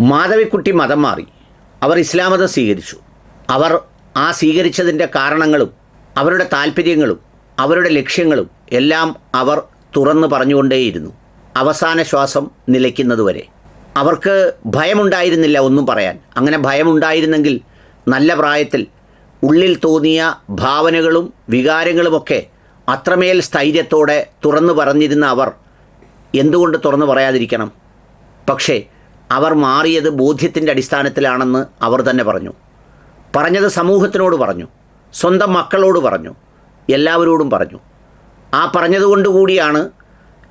മാധവിക്കുട്ടി മതം മാറി. അവർ ഇസ്ലാം മതം സ്വീകരിച്ചു. അവർ ആ സ്വീകരിച്ചതിന്റെ കാരണങ്ങളും അവരുടെ താല്പര്യങ്ങളും അവരുടെ ലക്ഷ്യങ്ങളും എല്ലാം അവർ തുറന്നു പറഞ്ഞുകൊണ്ടേയിരുന്നു. അവസാന ശ്വാസം നിലയ്ക്കുന്നതുവരെ അവർക്ക് ഭയമുണ്ടായിരുന്നില്ല ഒന്നും പറയാൻ. അങ്ങനെ ഭയമുണ്ടായിരുന്നെങ്കിൽ നല്ല പ്രായത്തിൽ ഉള്ളിൽ തോന്നിയ ഭാവനകളും വികാരങ്ങളുമൊക്കെ അത്രമേൽ സ്ഥൈര്യത്തോടെ തുറന്നു പറഞ്ഞിരുന്ന അവർ എന്തുകൊണ്ട് തുറന്നു പറയാതിരിക്കണം? പക്ഷേ അവർ മാറിയത് ബോധ്യത്തിന്റെ അടിസ്ഥാനത്തിലാണെന്ന് അവർ തന്നെ പറഞ്ഞു. പറഞ്ഞത് സമൂഹത്തിനോട് പറഞ്ഞു. സ്വന്തം മക്കളോട് പറഞ്ഞു. എല്ലാവരോടും പറഞ്ഞു. ആ പറഞ്ഞതുകൊണ്ട് കൂടിയാണ്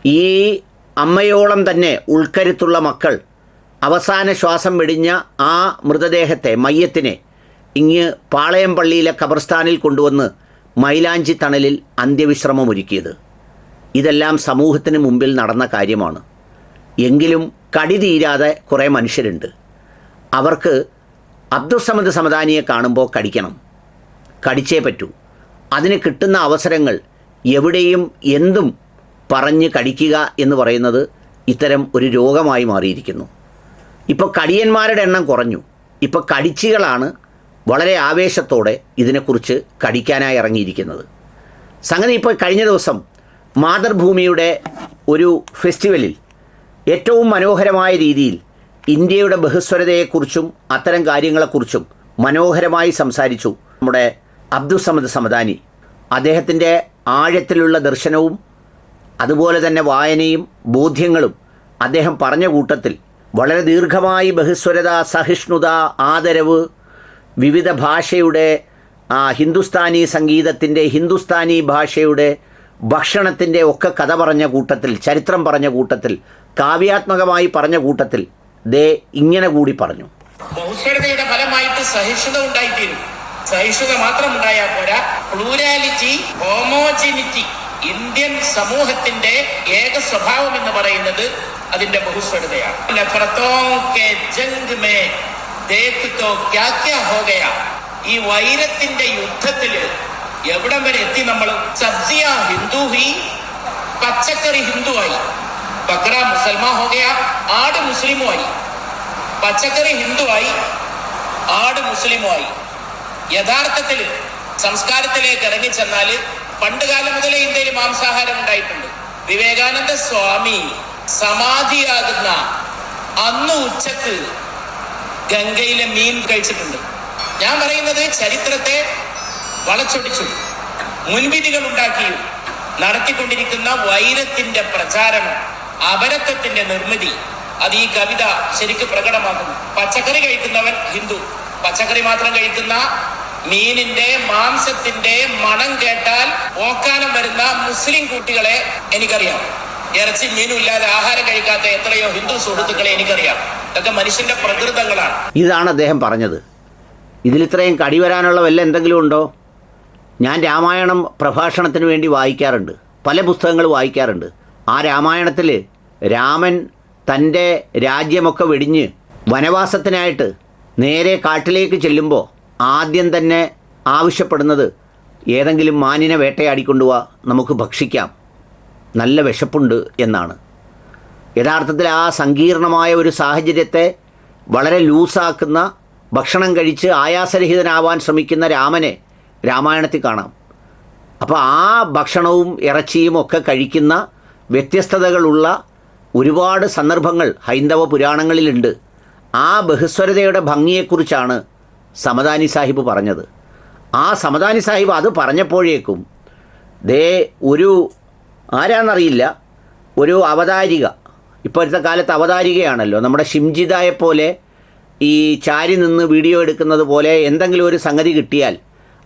ഈ അമ്മയോളം തന്നെ ഉൾക്കരുത്തുള്ള മക്കൾ അവസാന ശ്വാസം വെടിഞ്ഞ ആ മൃതദേഹത്തെ മയ്യത്തിനെ ഇങ്ങ് പാളയം പള്ളിയിലെ ഖബർസ്ഥാനിൽ കൊണ്ടുവന്ന് മൈലാഞ്ചി തണലിൽ അന്ത്യവിശ്രമമൊരുക്കിയത്. ഇതെല്ലാം സമൂഹത്തിന് മുമ്പിൽ നടന്ന കാര്യമാണ്. എങ്കിലും കടി തീരാതെ കുറേ മനുഷ്യരുണ്ട്. അവർക്ക് അബ്ദുസമദ് സമദാനിയെ കാണുമ്പോൾ കടിക്കണം. കടിച്ചേ പറ്റൂ. അതിന് കിട്ടുന്ന അവസരങ്ങൾ എവിടെയും എന്തും പറഞ്ഞ് കടിക്കുക എന്ന് പറയുന്നത് ഇത്തരം ഒരു രോഗമായി മാറിയിരിക്കുന്നു. ഇപ്പോൾ കടിയന്മാരുടെ എണ്ണം കുറഞ്ഞു. ഇപ്പോൾ കടിച്ചികളാണ് വളരെ ആവേശത്തോടെ ഇതിനെക്കുറിച്ച് കടിക്കാനായി ഇറങ്ങിയിരിക്കുന്നത്. സംഗതി ഇപ്പോൾ കഴിഞ്ഞ ദിവസം മാതൃഭൂമിയുടെ ഒരു ഫെസ്റ്റിവലിൽ ഏറ്റവും മനോഹരമായ രീതിയിൽ ഇന്ത്യയുടെ ബഹുസ്വരതയെക്കുറിച്ചും അത്തരം കാര്യങ്ങളെക്കുറിച്ചും മനോഹരമായി സംസാരിച്ചു നമ്മുടെ അബ്ദുസമദ് സമദാനി. അദ്ദേഹത്തിന്റെ ആഴത്തിലുള്ള ദർശനവും അതുപോലെ തന്നെ വായനയും ബോധ്യങ്ങളും അദ്ദേഹം പറഞ്ഞ കൂട്ടത്തിൽ വളരെ ദീർഘമായി ബഹുസ്വരത സഹിഷ്ണുത ആദരവ് വിവിധ ഭാഷയുടെ ഹിന്ദുസ്ഥാനി സംഗീതത്തിന്റെ ഹിന്ദുസ്ഥാനി ഭാഷയുടെ ഭക്ഷണത്തിന്റെ ഒക്കെ കഥ പറഞ്ഞ കൂട്ടത്തിൽ ചരിത്രം പറഞ്ഞ കൂട്ടത്തിൽ കാവ്യാത്മകമായി പറഞ്ഞ കൂട്ടത്തിൽ ദേ ഇങ്ങനെ കൂടി പറഞ്ഞു. ബഹുസ്വരതയുടെ ഫലമായിട്ട് സഹിഷ്ണുത ഉണ്ടായിത്തീരും. സഹിഷ്ണുത മാത്രം ഉണ്ടായാൽ പോരാ. പ്ലൂരാലിറ്റി ഹോമോജിനിറ്റി ഇന്ത്യൻ സമൂഹത്തിന്റെ ഏക സ്വഭാവം എന്ന് പറയുന്നത് അതിന്റെ ബഹുസ്വരതയാണ്. ഈ വൈരത്തിന്റെ യുദ്ധത്തിൽ എവിടം വരെ എത്തി നമ്മൾ സബ്സിയ ഹിന്ദു ഹി പച്ചക്കറി ഹിന്ദുവായി ബക്ര മുസൽമാ आड़ ആട് മുസ്ലിമുമായി. പച്ചക്കറി ഹിന്ദുവായി ആട് മുസ്ലിമുമായി. യഥാർത്ഥത്തിൽ സംസ്കാരത്തിലേക്ക് ഇറങ്ങിച്ചെന്നാൽ പണ്ട് കാലം മുതലേ ഇന്ത്യയിൽ മാംസാഹാരം ഉണ്ടായിട്ടുണ്ട്. വിവേകാനന്ദ സ്വാമി സമാധിയാകുന്ന അന്ന് ഉച്ചയ്ക്ക് ഗംഗയിലെ മീൻ കഴിച്ചിട്ടുണ്ട്. ഞാൻ പറയുന്നത് ചരിത്രത്തെ വളച്ചൊടിച്ചു. മുൻവിധികൾ ഉണ്ടാക്കിയും നടത്തിക്കൊണ്ടിരിക്കുന്ന വൈരത്തിന്റെ പ്രചാരണം. അപരത്വത്തിന്റെ നിർമ്മിതി. അത് ഈ കവിത ശരിക്ക് പ്രകടമാക്കുന്നു. പച്ചക്കറി കഴിക്കുന്നവൻ ഹിന്ദു. പച്ചക്കറി മാത്രം കഴിക്കുന്ന മീനിന്റെ മാംസത്തിന്റെ മണം കേട്ടാൽ ഓക്കാനം വരുന്ന മുസ്ലിം കുട്ടികളെ എനിക്കറിയാം. ഇറച്ചി മീനും ഇല്ലാതെ ആഹാരം കഴിക്കാത്ത എത്രയോ ഹിന്ദു സുഹൃത്തുക്കളെ എനിക്കറിയാം. ഇതൊക്കെ മനുഷ്യന്റെ പ്രകൃതങ്ങളാണ്. ഇതാണ് അദ്ദേഹം പറഞ്ഞത്. ഇതിലിത്രയും കടി വരാനുള്ള വല്ല എന്തെങ്കിലും ഉണ്ടോ? ഞാൻ രാമായണം പ്രഭാഷണത്തിന് വേണ്ടി വായിക്കാറുണ്ട്. പല പുസ്തകങ്ങൾ വായിക്കാറുണ്ട്. ആ രാമായണത്തിൽ രാമൻ തന്റെ രാജ്യമൊക്കെ വെടിഞ്ഞ് വനവാസത്തിനായിട്ട് നേരെ കാട്ടിലേക്ക് ചെല്ലുമ്പോൾ ആദ്യം തന്നെ ആവശ്യപ്പെടുന്നത് ഏതെങ്കിലും മാനിനെ വേട്ടയാടിക്കൊണ്ടുപോവാ നമുക്ക് ഭക്ഷിക്കാം. നല്ല വിശപ്പുണ്ട് എന്നാണ്. യഥാർത്ഥത്തിൽ ആ സങ്കീർണമായ ഒരു സാഹചര്യത്തെ വളരെ ലൂസാക്കുന്ന ഭക്ഷണം കഴിച്ച് ആയാസരഹിതനാവാൻ ശ്രമിക്കുന്ന രാമനെ രാമായണത്തിൽ കാണാം. അപ്പോൾ ആ ഭക്ഷണവും ഇറച്ചിയും ഒക്കെ കഴിക്കുന്ന വ്യത്യസ്തതകളുള്ള ഒരുപാട് സന്ദർഭങ്ങൾ ഹൈന്ദവ പുരാണങ്ങളിലുണ്ട്. ആ ബഹുസ്വരതയുടെ ഭംഗിയെക്കുറിച്ചാണ് സമദാനി സാഹിബ് പറഞ്ഞത്. ആ സമദാനി സാഹിബ് അത് പറഞ്ഞപ്പോഴേക്കും ദേ ഒരു ആരാന്നറിയില്ല ഒരു അവതാരിക ഇപ്പോഴത്തെ കാലത്ത് അവതാരികയാണല്ലോ. നമ്മുടെ ഷിംജിതായെ പോലെ ഈ ചാരി നിന്ന് വീഡിയോ എടുക്കുന്നത് പോലെ എന്തെങ്കിലും ഒരു സംഗതി കിട്ടിയാൽ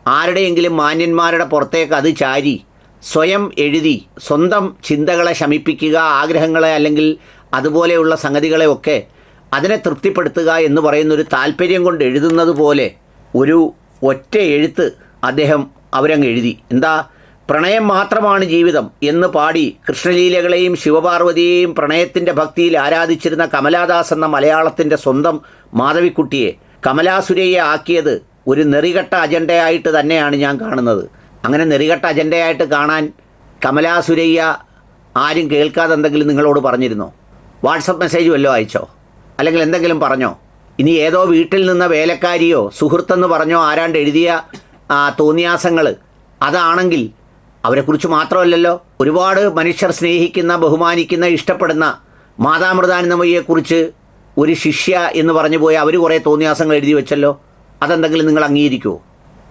ആരുടെയെങ്കിലും മാന്യന്മാരുടെ പുറത്തേക്ക് അത് ചാരി സ്വയം എഴുതി സ്വന്തം ചിന്തകളെ ശമിപ്പിക്കുക ആഗ്രഹങ്ങളെ അല്ലെങ്കിൽ അതുപോലെയുള്ള സംഗതികളെ ഒക്കെ അതിനെ തൃപ്തിപ്പെടുത്തുക എന്ന് പറയുന്നൊരു താല്പര്യം കൊണ്ട് എഴുതുന്നത് പോലെ ഒരു ഒറ്റ എഴുത്ത് അദ്ദേഹം അവരങ്ങ് എഴുതി. എന്താ? പ്രണയം മാത്രമാണ് ജീവിതം എന്ന് പാടി കൃഷ്ണലീലകളെയും ശിവപാർവതിയെയും പ്രണയത്തിന്റെ ഭക്തിയിൽ ആരാധിച്ചിരുന്ന കമലാദാസ് എന്ന മലയാളത്തിന്റെ സ്വന്തം മാധവിക്കുട്ടിയെ കമലാസുരയെ ആക്കിയത് ഒരു നെറികെട്ട അജണ്ടയായിട്ട് തന്നെയാണ് ഞാൻ കാണുന്നത്. അങ്ങനെ നെറികെട്ട അജണ്ടയായിട്ട് കാണാൻ കമലാസുരയ്യ ആരും കേൾക്കാതെ എന്തെങ്കിലും നിങ്ങളോട് പറഞ്ഞിരുന്നോ? വാട്സപ്പ് മെസ്സേജ് വല്ലതും അയച്ചോ? അല്ലെങ്കിൽ എന്തെങ്കിലും പറഞ്ഞോ? ഇനി ഏതോ വീട്ടിൽ നിന്ന വേലക്കാരിയോ സുഹൃത്തെന്ന് പറഞ്ഞോ ആരാണ്ട് എഴുതിയ തോന്നിയാസങ്ങൾ അതാണെങ്കിൽ അവരെക്കുറിച്ച് മാത്രമല്ലല്ലോ? ഒരുപാട് മനുഷ്യർ സ്നേഹിക്കുന്ന ബഹുമാനിക്കുന്ന ഇഷ്ടപ്പെടുന്ന മാതാമൃതാനന്ദമയ്യെക്കുറിച്ച് ഒരു ശിഷ്യ എന്ന് പറഞ്ഞു പോയി അവർ കുറേ തോന്നിയാസങ്ങൾ എഴുതി വെച്ചല്ലോ? അതെന്തെങ്കിലും നിങ്ങൾ അംഗീകരിക്കുമോ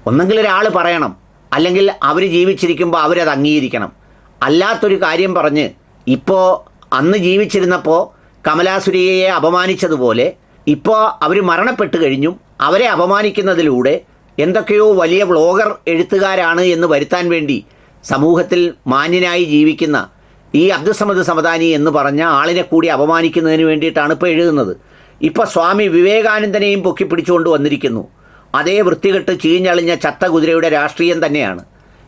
ഒന്നെങ്കിൽ ഒരാൾ പറയണം. അല്ലെങ്കിൽ അവർ ജീവിച്ചിരിക്കുമ്പോൾ അവരത് അംഗീകരിക്കണം. അല്ലാത്തൊരു കാര്യം പറഞ്ഞ് ഇപ്പോൾ അന്ന് ജീവിച്ചിരുന്നപ്പോൾ കമലാസുരിയെ അപമാനിച്ചതുപോലെ ഇപ്പോൾ അവർ മരണപ്പെട്ട് കഴിഞ്ഞും അവരെ അപമാനിക്കുന്നതിലൂടെ എന്തൊക്കെയോ വലിയ വ്ളോഗർ എഴുത്തുകാരാണ് എന്ന് വരുത്താൻ വേണ്ടി സമൂഹത്തിൽ മാന്യനായി ജീവിക്കുന്ന ഈ അബ്ദുസമദ് സമദാനി എന്ന് പറഞ്ഞ ആളിനെ കൂടി അപമാനിക്കുന്നതിന് വേണ്ടിയിട്ടാണ് ഇപ്പോൾ എഴുതുന്നത്. ഇപ്പോൾ സ്വാമി വിവേകാനന്ദനെയും പൊക്കിപ്പിടിച്ചുകൊണ്ട് വന്നിരിക്കുന്നു. അതേ വൃത്തികെട്ട് ചീഞ്ഞളിഞ്ഞ ചത്ത കുതിരയുടെ രാഷ്ട്രീയം തന്നെയാണ്.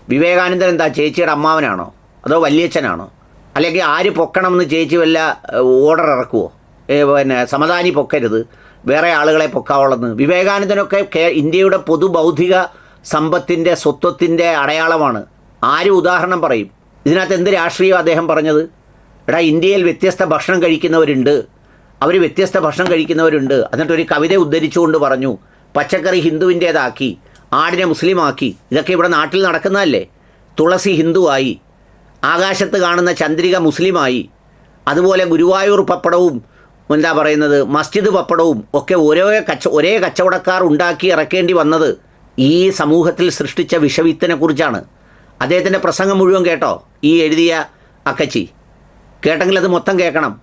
വിവേകാനന്ദൻ എന്താ ചേച്ചിയുടെ അമ്മാവനാണോ? അതോ വല്യച്ഛനാണോ? അല്ലെങ്കിൽ ആര് പൊക്കണമെന്ന് ചേച്ചി വല്ല ഓർഡർ ഇറക്കുമോ പിന്നെ സമദാനി പൊക്കരുത്. വേറെ ആളുകളെ പൊക്കാവുള്ളെന്ന് വിവേകാനന്ദനൊക്കെ ഇന്ത്യയുടെ പൊതുബൗദ്ധിക സമ്പത്തിന്റെ സ്വത്വത്തിന്റെ അടയാളമാണ്. ആര് ഉദാഹരണം പറയും? ഇതിനകത്ത് എന്ത് രാഷ്ട്രീയം അദ്ദേഹം പറഞ്ഞത്? എടാ ഇന്ത്യയിൽ വ്യത്യസ്ത ഭക്ഷണം കഴിക്കുന്നവരുണ്ട്. അവർ വ്യത്യസ്ത ഭക്ഷണം കഴിക്കുന്നവരുണ്ട്. എന്നിട്ടൊരു കവിത ഉദ്ധരിച്ചുകൊണ്ട് പറഞ്ഞു. പച്ചക്കറി ഹിന്ദുവിന്റേതാക്കി ആടിനെ മുസ്ലിമാക്കി. ഇതൊക്കെ ഇവിടെ നാട്ടിൽ നടക്കുന്നതല്ലേ? തുളസി ഹിന്ദുവായി ആകാശത്ത് കാണുന്ന ചന്ദ്രിക മുസ്ലിമായി അതുപോലെ ഗുരുവായൂർ പപ്പടവും എന്താ പറയുന്നത് മസ്ജിദ് പപ്പടവും ഒക്കെ ഓരോ കച്ച ഒരേ കച്ചവടക്കാർ ഉണ്ടാക്കി ഇറക്കേണ്ടി വന്നത് ഈ സമൂഹത്തിൽ സൃഷ്ടിച്ച വിഷവിത്തിനെ കുറിച്ചാണ്. അദ്ദേഹത്തിന്റെ പ്രസംഗം മുഴുവൻ കേട്ടോ? ഈ എഴുതിയ അക്കച്ചി. കേട്ടെങ്കിൽ അത് മൊത്തം കേൾക്കണം.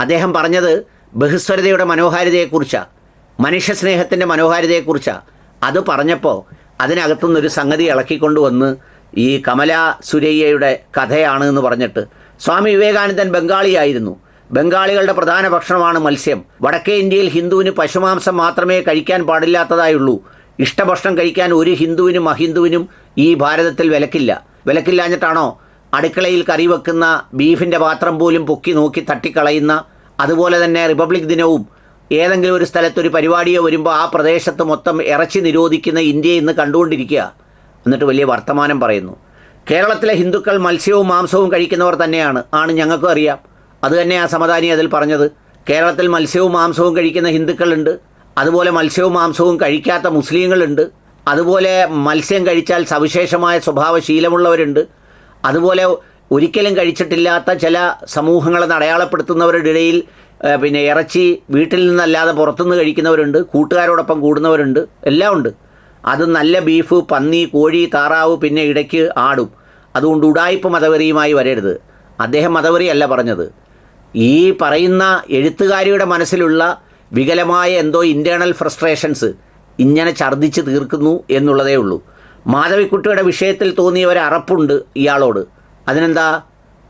അദ്ദേഹം പറഞ്ഞത് ബഹുസ്വരതയുടെ മനോഹാരിതയെക്കുറിച്ചാണ് മനുഷ്യസ്നേഹത്തിന്റെ മനോഹാരിതയെക്കുറിച്ചാണ് അത് പറഞ്ഞപ്പോൾ അതിനകത്തുനിന്നൊരു സംഗതി ഇളക്കിക്കൊണ്ടുവന്ന് ഈ കമല സുരയ്യയുടെ കഥയാണ് എന്ന് പറഞ്ഞിട്ട്. സ്വാമി വിവേകാനന്ദൻ ബംഗാളിയായിരുന്നു. ബംഗാളികളുടെ പ്രധാന ഭക്ഷണമാണ് മത്സ്യം. വടക്കേ ഇന്ത്യയിൽ ഹിന്ദുവിന് പശുമാംസം മാത്രമേ കഴിക്കാൻ പാടില്ലാത്തതായുള്ളൂ. ഇഷ്ടഭക്ഷണം കഴിക്കാൻ ഒരു ഹിന്ദുവിനും അഹിന്ദുവിനും ഈ ഭാരതത്തിൽ വിലക്കില്ല. വിലക്കില്ലാഞ്ഞിട്ടാണോ അടുക്കളയിൽ കറി വെക്കുന്ന ബീഫിന്റെ പാത്രം പോലും പൊക്കി നോക്കി തട്ടിക്കളയുന്ന അതുപോലെ തന്നെ റിപ്പബ്ലിക് ദിനവും ഏതെങ്കിലും ഒരു സ്ഥലത്ത് ഒരു പരിപാടിയോ വരുമ്പോൾ ആ പ്രദേശത്ത് മൊത്തം ഇറച്ചി നിരോധിക്കുന്ന ഇന്ത്യ ഇന്ന് കണ്ടുകൊണ്ടിരിക്കുക. എന്നിട്ട് വലിയ വർത്തമാനം പറയുന്നു. കേരളത്തിലെ ഹിന്ദുക്കൾ മത്സ്യവും മാംസവും കഴിക്കുന്നവർ തന്നെയാണ്. ആണ് ഞങ്ങൾക്കും അറിയാം. അത് തന്നെ ആ സമദാനി അതിൽ പറഞ്ഞത്. കേരളത്തിൽ മത്സ്യവും മാംസവും കഴിക്കുന്ന ഹിന്ദുക്കളുണ്ട്. അതുപോലെ മത്സ്യവും മാംസവും കഴിക്കാത്ത മുസ്ലിങ്ങളുണ്ട്. അതുപോലെ മത്സ്യം കഴിച്ചാൽ സവിശേഷമായ സ്വഭാവശീലമുള്ളവരുണ്ട്. അതുപോലെ ഒരിക്കലും കഴിച്ചിട്ടില്ലാത്ത ചില സമൂഹങ്ങളെ അടയാളപ്പെടുത്തുന്നവരുടെ ഇടയിൽ പിന്നെ ഇറച്ചി വീട്ടിൽ നിന്നല്ലാതെ പുറത്തുനിന്ന് കഴിക്കുന്നവരുണ്ട് കൂട്ടുകാരോടൊപ്പം കൂടുന്നവരുണ്ട് എല്ലാം ഉണ്ട്. അത് നല്ല ബീഫ് പന്നി കോഴി താറാവ് പിന്നെ ഇടയ്ക്ക് ആടും. അതുകൊണ്ട് ഉടായ്പ മതവെറിയുമായി വരരുത്. അദ്ദേഹം മതവെറിയല്ല പറഞ്ഞത്. ഈ പറയുന്ന എഴുത്തുകാരിയുടെ മനസ്സിലുള്ള വികലമായ എന്തോ ഇന്റേർണൽ ഫ്രസ്ട്രേഷൻസ് ഇങ്ങനെ ഛർദ്ദിച്ച് തീർക്കുന്നു എന്നുള്ളതേ ഉള്ളൂ. മാധവിക്കുട്ടിയുടെ വിഷയത്തിൽ തോന്നിയ ഒരു അറപ്പുണ്ട് ഇയാളോട്. അതിനെന്താ?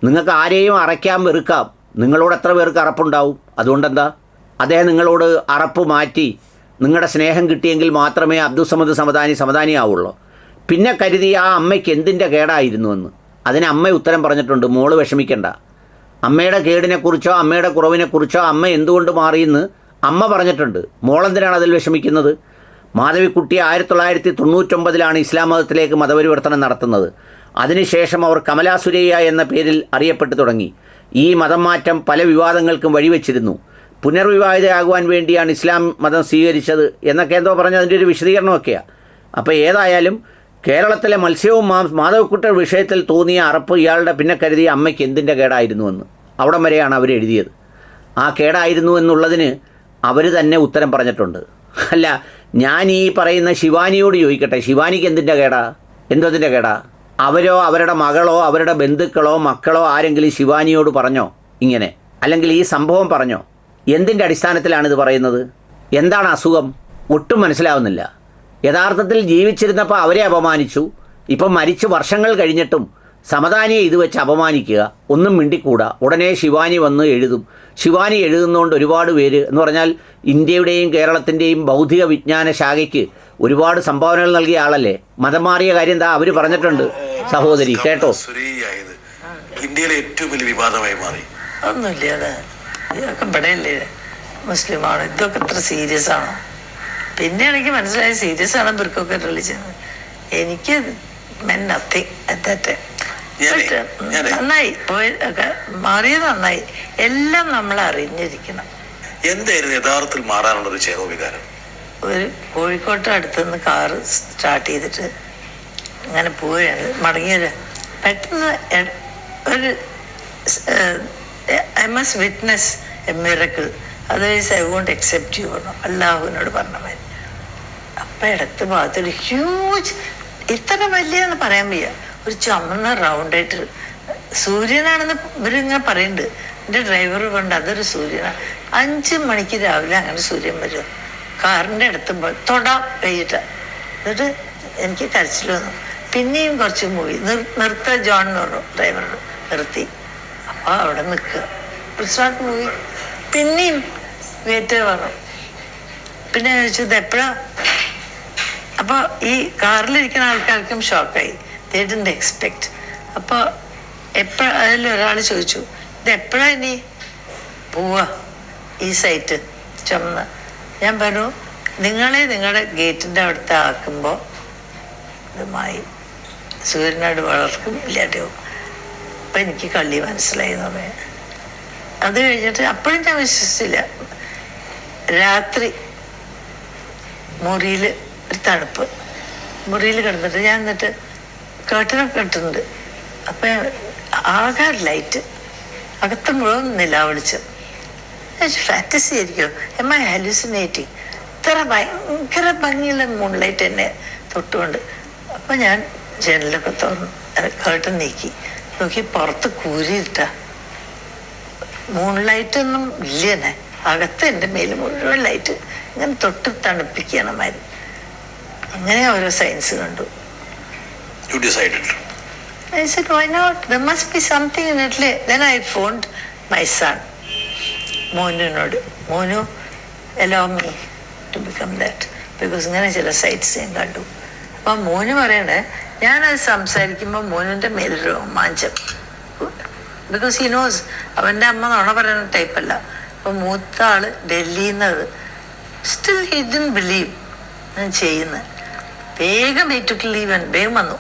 നിങ്ങൾക്ക് ആരെയും അറയ്ക്കാം വെറുക്കാം. നിങ്ങളോട് എത്ര പേർക്ക് അറപ്പുണ്ടാവും? അതുകൊണ്ടെന്താ? അദ്ദേഹം നിങ്ങളോട് അറപ്പ് മാറ്റി നിങ്ങളുടെ സ്നേഹം കിട്ടിയെങ്കിൽ മാത്രമേ അബ്ദുസമദ് സമദാനി സമദാനിയാവുള്ളൂ പിന്നെ കരുതി ആ അമ്മയ്ക്ക് എന്തിന്റെ കേടായിരുന്നു എന്ന്. അതിന് അമ്മ ഉത്തരം പറഞ്ഞിട്ടുണ്ട് മോൾ വിഷമിക്കണ്ട. അമ്മയുടെ കേടിനെക്കുറിച്ചോ അമ്മയുടെ കുറവിനെക്കുറിച്ചോ അമ്മ എന്തുകൊണ്ട് മാറിയെന്ന് അമ്മ പറഞ്ഞിട്ടുണ്ട്. മോളെന്തിനാണ് അതിൽ വിഷമിക്കുന്നത്? മാധവിക്കുട്ടി ആയിരത്തി തൊള്ളായിരത്തി തൊണ്ണൂറ്റൊമ്പതിലാണ് ഇസ്ലാം മതത്തിലേക്ക് മതപരിവർത്തനം നടത്തുന്നത്. അതിനുശേഷം അവർ കമലാസുരയ്യ എന്ന പേരിൽ അറിയപ്പെട്ടു തുടങ്ങി. ഈ മതം മാറ്റം പല വിവാദങ്ങൾക്കും വഴിവെച്ചിരുന്നു. പുനർവിവാഹിതയാകുവാൻ വേണ്ടിയാണ് ഇസ്ലാം മതം സ്വീകരിച്ചത് എന്നൊക്കെ എന്തോ പറഞ്ഞ അതിന്റെ ഒരു വിശദീകരണമൊക്കെയാണ് അപ്പോൾ ഏതായാലും കേരളത്തിലെ മത്സ്യവും മാധവക്കുട്ട വിഷയത്തിൽ തോന്നിയ അറപ്പ് ഇയാളുടെ പിന്നെ കരുതിയ അമ്മയ്ക്ക് എന്തിന്റെ കേടായിരുന്നുവെന്ന് അവിടം വരെയാണ് അവർ എഴുതിയത്. ആ കേടായിരുന്നു എന്നുള്ളതിന് അവർ തന്നെ ഉത്തരം പറഞ്ഞിട്ടുണ്ട്. അല്ല ഞാൻ ഈ പറയുന്ന ശിവാനിയോട് ചോദിക്കട്ടെ? ശിവാനിക്ക് എന്തിന്റെ കേടാ? എന്തതിന്റെ കേടാ? അവരോ അവരുടെ മകളോ അവരുടെ ബന്ധുക്കളോ മക്കളോ ആരെങ്കിലും ശിവാനിയോട് പറഞ്ഞോ? ഇങ്ങനെ. അല്ലെങ്കിൽ ഈ സംഭവം പറഞ്ഞോ? എന്തിന്റെ അടിസ്ഥാനത്തിലാണ് ഇത് പറയുന്നത്? എന്താണ് അസുഖം? ഒട്ടും മനസ്സിലാവുന്നില്ല. യഥാർത്ഥത്തിൽ ജീവിച്ചിരുന്നപ്പോൾ അവരെ അപമാനിച്ചു. ഇപ്പം മരിച്ചു വർഷങ്ങൾ കഴിഞ്ഞിട്ടും സമദാനിയെ ഇത് വെച്ച് അപമാനിക്കുക ഒന്നും മിണ്ടിക്കൂടാ. ഉടനെ ശിവാനി വന്ന് എഴുതും. ശിവാനി എഴുതുന്നതുകൊണ്ട് ഒരുപാട് പേര് എന്ന് പറഞ്ഞാൽ ഇന്ത്യയുടെയും കേരളത്തിന്റെയും ഭൗതിക വിജ്ഞാന ശാഖയ്ക്ക് ഒരുപാട് സംഭാവനകൾ നൽകിയ ആളല്ലേ? മതം മാറിയ കാര്യം എന്താ അവർ പറഞ്ഞിട്ടുണ്ട് സഹോദരി. കേട്ടോ? ഇന്ത്യയിലെ ഏറ്റവും വലിയ വിവാദമായി മാറി. ഒന്നുമില്ല മുസ്ലിമാണ്. ഇതൊക്കെ ഇത്ര സീരിയസ് ആണോ? പിന്നെ എനിക്ക് മനസ്സിലായി സീരിയസ് ആണ് ഇവർക്കൊക്കെ റിലീജിയൻ എനിക്ക് മെൻ നത്തിങ് അറ്റ് ദാറ്റ് നന്നായി. പോയി ഒക്കെ മാറിയത് നന്നായി. എല്ലാം നമ്മൾ അറിഞ്ഞിരിക്കണം. എന്തായിരുന്നു യഥാർത്ഥത്തിൽ മാറാനുള്ള ഒരു ചേതോവികാരം ഒരു കോഴിക്കോട്ട് അടുത്തുനിന്ന് കാറ് സ്റ്റാർട്ട് ചെയ്തിട്ട് അങ്ങനെ പോവുകയാണ് മടങ്ങിയത്. പെട്ടെന്ന് ഒരു I must witness a miracle. Otherwise I won't accept you പറഞ്ഞു അള്ളാഹുവിനോട് പറഞ്ഞ മാതിരി. അപ്പം ഇടത്ത് ഭാഗത്തൊരു ഹ്യൂജ് ഇത്ര വലിയെന്ന് പറയാൻ വയ്യ. ഒരു ചുമന്ന റൗണ്ടായിട്ട് സൂര്യനാണെന്ന് ഇവരിങ്ങനെ പറയുന്നുണ്ട് എന്റെ ഡ്രൈവർ കൊണ്ട് അതൊരു സൂര്യനാണ് അഞ്ച് മണിക്ക് രാവിലെ അങ്ങനെ സൂര്യൻ വരും കാറിന്റെ അടുത്ത് തൊട വൈകിട്ട്. എന്നിട്ട് എനിക്ക് കരച്ചിൽ വന്നു. പിന്നെയും കുറച്ച് മൂവി നിർ നിർത്ത ജോൺ എന്ന് പറഞ്ഞു ഡ്രൈവർ നിർത്തി. അപ്പോൾ അവിടെ നിൽക്കുക. സ്റ്റാർട്ട് മൂവി പിന്നെയും വെയിറ്റ് പറഞ്ഞു പിന്നെ ചോദിച്ചത് എപ്പോഴാ? അപ്പോൾ ഈ കാറിലിരിക്കുന്ന ആൾക്കാർക്കും ഷോക്കായി ഡിഡന്റ് എക്സ്പെക്ട് അപ്പോൾ എപ്പോഴ അതിൽ ഒരാൾ ചോദിച്ചു ഇത് എപ്പോഴാ ഇനി പോവാ ഈ സൈറ്റ് ചുമന്ന് ഞാൻ പറഞ്ഞു നിങ്ങളെ നിങ്ങളുടെ ഗേറ്റിന്റെ അവിടുത്തെ ആക്കുമ്പോൾ ഇതുമായി സൂര്യനോട് വളർക്കും ഇല്ലാണ്ടാവും അപ്പം എനിക്ക് കള്ളി മനസ്സിലായി പറയാം. അത് കഴിഞ്ഞിട്ട് അപ്പോഴും ഞാൻ വിശ്വസിച്ചില്ല. രാത്രി മുറിയിൽ ഒരു തണുപ്പ് മുറിയിൽ കിടന്നിട്ട് ഞാൻ എന്നിട്ട് കേട്ടനൊക്കെ ഇട്ടിട്ടുണ്ട് അപ്പൊ ആകെ ലൈറ്റ് അകത്ത് മുഴുവൻ നിലാവിളിച്ച്. ഫാറ്റസി ആയിരിക്കും എം ഐ ഹാലുസിനേറ്റിംഗ് ഇത്ര ഭയങ്കര ഭംഗിയുള്ള മൂൺലൈറ്റ് എന്നെ തൊട്ടുകൊണ്ട്. അപ്പം ഞാൻ ജനലൊക്കെ തുറന്നു കേട്ടൻ നീക്കി. നോക്കി പുറത്ത് മൂൺ ലൈറ്റ് ഒന്നും ഇല്ല തന്നെ അകത്ത് എന്റെ മേൽ മുഴുവൻ ലൈറ്റ് ഇങ്ങനെ തൊട്ട് തണുപ്പിക്കണമായിരുന്നു അങ്ങനെ ഓരോ സയൻസ് കണ്ടു. You decided I said, why not? There must be something in Italy. Then I phoned my son, മോനുവിനോട് Monu allow me to become that because ഇങ്ങനെ ചില സൈറ്റ്സ് ഞാൻ കണ്ടു. അപ്പം മോന് പറയണേ ഞാനത് സംസാരിക്കുമ്പോൾ മോനുവിന്റെ മേൽ മാഞ്ചം ബിക്കോസ് ഹി നോസ് അവന്റെ അമ്മ നുണ പറയുന്ന ടൈപ്പല്ല അപ്പം മൂത്ത ആൾ ഡൽഹിയിൽ നിന്നത് സ്റ്റിൽ ഹി ഡിൻ ബിലീവ് ഞാൻ ചെയ്യുന്നത്. വേഗം വീട്ടുക്ക് ലീവൻ വേഗം വന്നു.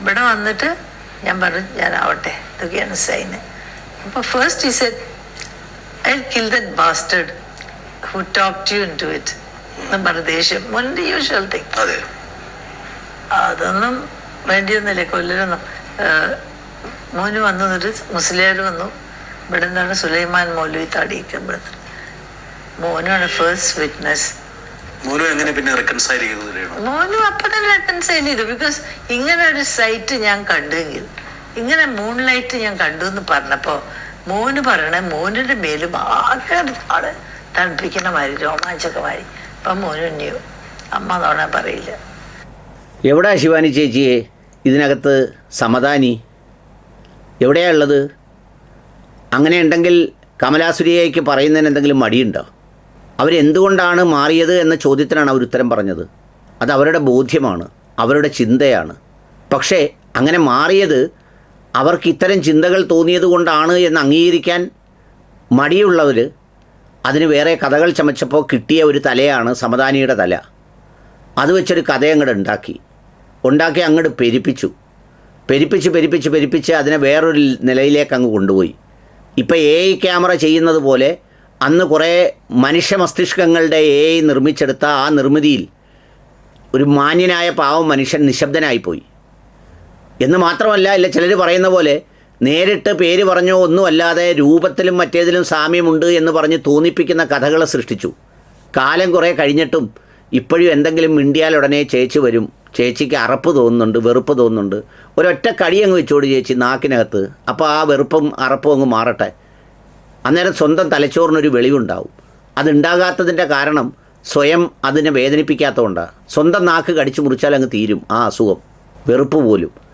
ഇവിടെ വന്നിട്ട് ഞാൻ പറഞ്ഞു ഞാൻ ആവട്ടെ ഇതൊക്കെയാണ് സൈന് അപ്പോൾ ഫസ്റ്റ് ഈ set I kill that bastard who talk to in to it എന്നും പറഞ്ഞ ദേഷ്യം. മുൻപ് യൂഷ്വൽ തിങ് അതെ. അതൊന്നും വേണ്ടിയൊന്നുമില്ല. കൊല്ലരൊന്നും. മോന് വന്നു എന്നിട്ട് മുസ്ലിയാർ വന്നു. ഇവിടെ നിന്നാണ് സുലൈമാൻ മൗലവി താടിയൊക്കെ ഇവിടുത്തെ മോനാണ് ഫസ്റ്റ് വിറ്റ്നസ് മോനു എങ്ങനെ പിന്നെ റെക്കൺസൈൽ ചെയ്തു രേണു അപ്പൊ തന്നെ റെക്കൺസൈൽ ചെയ്തു. ബിക്കോസ് ഇങ്ങനെ ഒരു സൈറ്റ് ഞാൻ കണ്ടുവെങ്കിൽ ഇങ്ങനെ മൂൺ ലൈറ്റ് ഞാൻ കണ്ടു എന്ന് പറഞ്ഞപ്പോ മോന് പറയണേ മോനിന്റെ മേലും ആകെ ആൾ തണുപ്പിക്കുന്ന മാതിരി രോമാഞ്ചൊക്കെ മാതിരി അപ്പൊ മോനുണ്ണിയോ അമ്മ നോണ പറയില്ല. എവിടാ ശിവാനി ചേച്ചിയെ? ഇതിനകത്ത് സമദാനി. എവിടെയാ ഉള്ളത്? അങ്ങനെ ഉണ്ടെങ്കിൽ കമലാസുരിയയ്ക്ക് പറയുന്നതിന് എന്തെങ്കിലും മടിയുണ്ടോ? അവരെന്തുകൊണ്ടാണ് മാറിയത് എന്ന ചോദ്യത്തിനാണ് അവർ ഉത്തരം പറഞ്ഞത്. അത് അവരുടെ ബോധ്യമാണ് അവരുടെ ചിന്തയാണ്. പക്ഷേ അങ്ങനെ മാറിയത് അവർക്ക് ഇത്തരം ചിന്തകൾ തോന്നിയത് കൊണ്ടാണ് എന്ന് അംഗീകരിക്കാൻ മടിയുള്ളവർ അതിന് വേറെ കഥകൾ ചമച്ചപ്പോൾ കിട്ടിയ ഒരു തലയാണ് സമദാനിയുടെ തല. അത് വെച്ചൊരു കഥ അങ്ങോട്ട് ഉണ്ടാക്കി. ഉണ്ടാക്കി അങ്ങോട്ട് പെരിപ്പിച്ചു. പെരിപ്പിച്ച് പെരിപ്പിച്ച് പെരിപ്പിച്ച് അതിനെ വേറൊരു നിലയിലേക്ക് അങ്ങ് കൊണ്ടുപോയി. ഇപ്പോൾ എ ഐ ക്യാമറ ചെയ്യുന്നത് പോലെ അന്ന് കുറേ മനുഷ്യ മസ്തിഷ്കങ്ങളുടെ എ നിർമ്മിച്ചെടുത്ത ആ നിർമ്മിതിയിൽ ഒരു മാന്യനായ പാവം മനുഷ്യൻ നിശബ്ദനായിപ്പോയി. എന്ന് മാത്രമല്ല ഇല്ല ചിലർ പറയുന്ന പോലെ നേരിട്ട് പേര് പറഞ്ഞോ ഒന്നുമല്ലാതെ രൂപത്തിലും മറ്റേതിലും സാമ്യമുണ്ട് എന്ന് പറഞ്ഞ് തോന്നിപ്പിക്കുന്ന കഥകൾ സൃഷ്ടിച്ചു. കാലം കുറേ കഴിഞ്ഞിട്ടും ഇപ്പോഴും എന്തെങ്കിലും മിണ്ടിയാൽ ഉടനെ ചേച്ചി വരും. ചേച്ചിക്ക് അറപ്പ് തോന്നുന്നുണ്ട് വെറുപ്പ് തോന്നുന്നുണ്ട്. ഒരൊറ്റ കടി അങ്ങ് വെച്ചോട് ചേച്ചി നാക്കിനകത്ത്. അപ്പോൾ ആ വെറുപ്പും അറപ്പും അങ്ങ് മാറട്ടെ. അന്നേരം സ്വന്തം തലച്ചോറിനൊരു വെളിവുണ്ടാവും. അതുണ്ടാകാത്തതിന്റെ കാരണം സ്വയം അതിനെ വേദനിപ്പിക്കാത്തതുകൊണ്ടാണ് സ്വന്തം നാക്ക് കടിച്ചു മുറിച്ചാൽ അങ്ങ് തീരും ആ അസുഖം. വെറുപ്പ് പോലും.